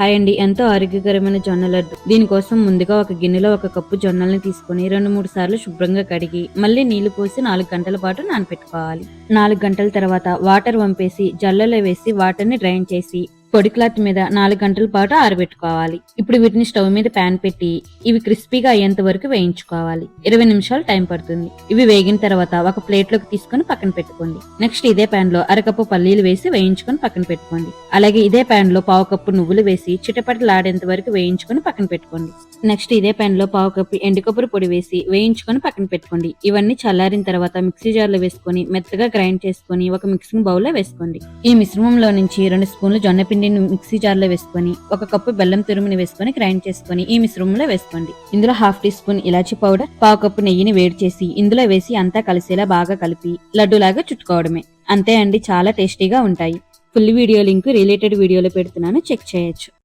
Hi అండి. ఎంతో ఆరోగ్యకరమైన జొన్న లడ్డు. దీనికోసం ముందుగా ఒక గిన్నెలో ఒక కప్పు జొన్నల్ని తీసుకొని రెండు మూడు సార్లు శుభ్రంగా కడిగి మళ్ళీ నీళ్ళు పోసి నాలుగు గంటల పాటు నానపెట్టుకోవాలి. నాలుగు గంటల తర్వాత వాటర్ వంపేసి జల్లెలో వేసి వాటర్ని డ్రైన్ చేసి పొడి క్లాత్ మీద నాలుగు గంటల పాటు ఆరబెట్టుకోవాలి. ఇప్పుడు వీటిని స్టవ్ మీద ప్యాన్ పెట్టి ఇవి క్రిస్పీగా అయ్యేంత వరకు వేయించుకోవాలి. ఇరవై నిమిషాలు టైం పడుతుంది. ఇవి వేగిన తర్వాత ఒక ప్లేట్లోకి తీసుకొని పక్కన పెట్టుకోండి. నెక్స్ట్ ఇదే ప్యాన్లో అరకప్పు పల్లీలు వేసి వేయించుకొని పక్కన పెట్టుకోండి. అలాగే ఇదే ప్యాన్లో పావు కప్పు నువ్వులు వేసి చిటపటలాడేంత వరకు వేయించుకొని పక్కన పెట్టుకోండి. నెక్స్ట్ ఇదే ప్యాన్లో పావు కప్పు ఎండుకొబ్బరి పొడి వేసి వేయించుకొని పక్కన పెట్టుకోండి. ఇవన్నీ చల్లారిన తర్వాత మిక్సీ జార్లో వేసుకొని మెత్తగా గ్రైండ్ చేసుకొని ఒక మిక్సింగ్ బౌల్లో వేసుకోండి. ఈ మిశ్రమంలో నుంచి రెండు స్పూన్లు జొన్న పిండిని మిక్సీ జార్లో వేసుకొని ఒక కప్పు బెల్లం తురుముని వేసుకొని గ్రైండ్ చేసుకొని ఈ మిశ్రమంలో వేసుకోండి. ఇందులో హాఫ్ టీ స్పూన్ ఇలాచి పౌడర్ పావు కప్పు నెయ్యిని వేడి చేసి ఇందులో వేసి అంతా కలిసేలా బాగా కలిపి లడ్డూలాగా చుట్టుకోవడమే. అంతే అండి చాలా టేస్టీగా ఉంటాయి. ఫుల్ వీడియో లింక్ రిలేటెడ్ వీడియోలో పెడుతున్నాను. చెక్ చేయొచ్చు.